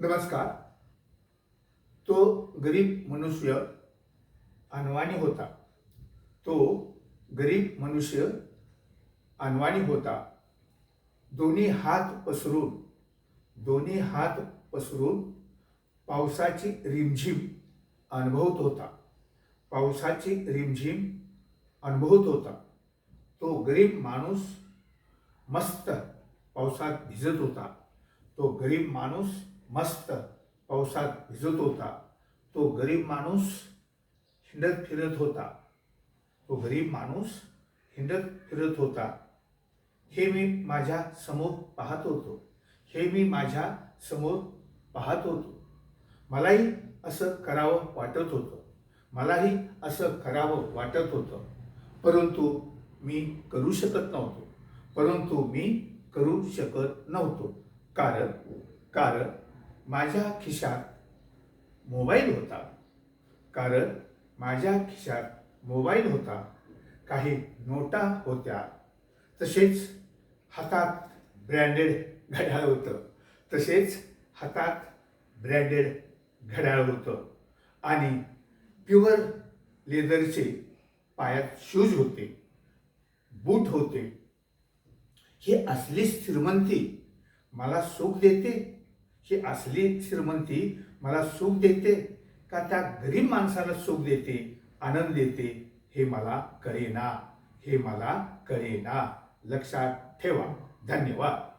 नमस्कार. तो गरीब मनुष्य अनवाणी होता. तो गरीब मनुष्य अनवाणी होता. दोन्ही हात पसरून दोन्ही हात पसरून पावसाची रिमझिम अनुभवत होता. पावसाची रिमझिम अनुभवत होता. तो गरीब माणूस मस्त पावसात भिजत होता. तो गरीब माणूस मस्त पावसात भिजत होता. तो गरीब माणूस हिंडत फिरत होता. तो गरीब माणूस हिंडत फिरत होता. हे मी माझ्यासमोर पाहत होतो. हे मी माझ्यासमोर पाहत होतो. मलाही असं करावं वाटत होतं. मलाही असं करावं वाटत होतं. परंतु मी करू शकत नव्हतो. परंतु मी करू शकत नव्हतो. कारण कारण माझ्या खिशात मोबाईल होता. कारण माझ्या खिशात मोबाईल होता. काही नोटा होत्या. तसेच हातात ब्रँडेड घड्याळ होतं. तसेच हातात ब्रँडेड घड्याळ होतं. आणि प्युअर लेदरचे पायात शूज होते. बूट होते. ही असली श्रीमंती मला सुख देते? ही असली श्रीमंती मला सुख देते का त्या गरीब माणसाला सुख देते आनंद देते हे मला कळेना हे मला कळेना. लक्षात ठेवा. धन्यवाद.